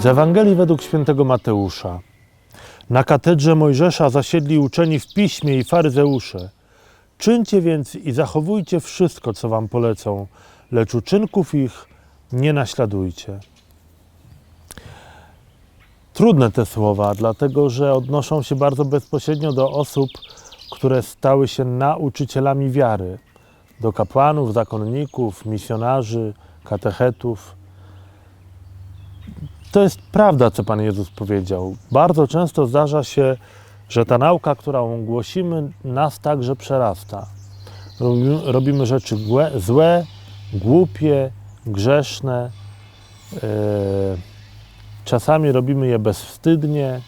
Z Ewangelii według świętego Mateusza. Na katedrze Mojżesza zasiedli uczeni w piśmie i faryzeusze. Czyńcie więc i zachowujcie wszystko, co wam polecą, lecz uczynków ich nie naśladujcie. Trudne te słowa, dlatego że odnoszą się bardzo bezpośrednio do osób, które stały się nauczycielami wiary, do kapłanów, zakonników, misjonarzy, katechetów. To jest prawda, co Pan Jezus powiedział. Bardzo często zdarza się, że ta nauka, którą głosimy, nas także przerasta. Robimy, rzeczy złe, głupie, grzeszne. Yy, czasami robimy je bezwstydnie,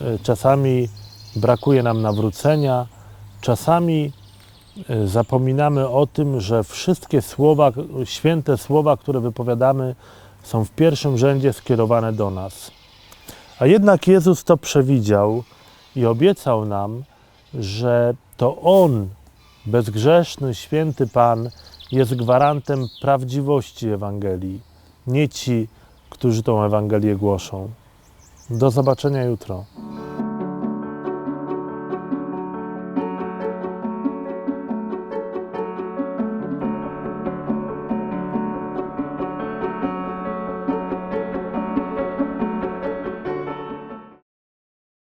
yy, czasami brakuje nam nawrócenia, czasami yy, zapominamy o tym, że wszystkie słowa, święte słowa, które wypowiadamy, są w pierwszym rzędzie skierowane do nas. A jednak Jezus to przewidział i obiecał nam, że to On, bezgrzeszny, święty Pan, jest gwarantem prawdziwości Ewangelii, nie ci, którzy tą Ewangelię głoszą. Do zobaczenia jutro.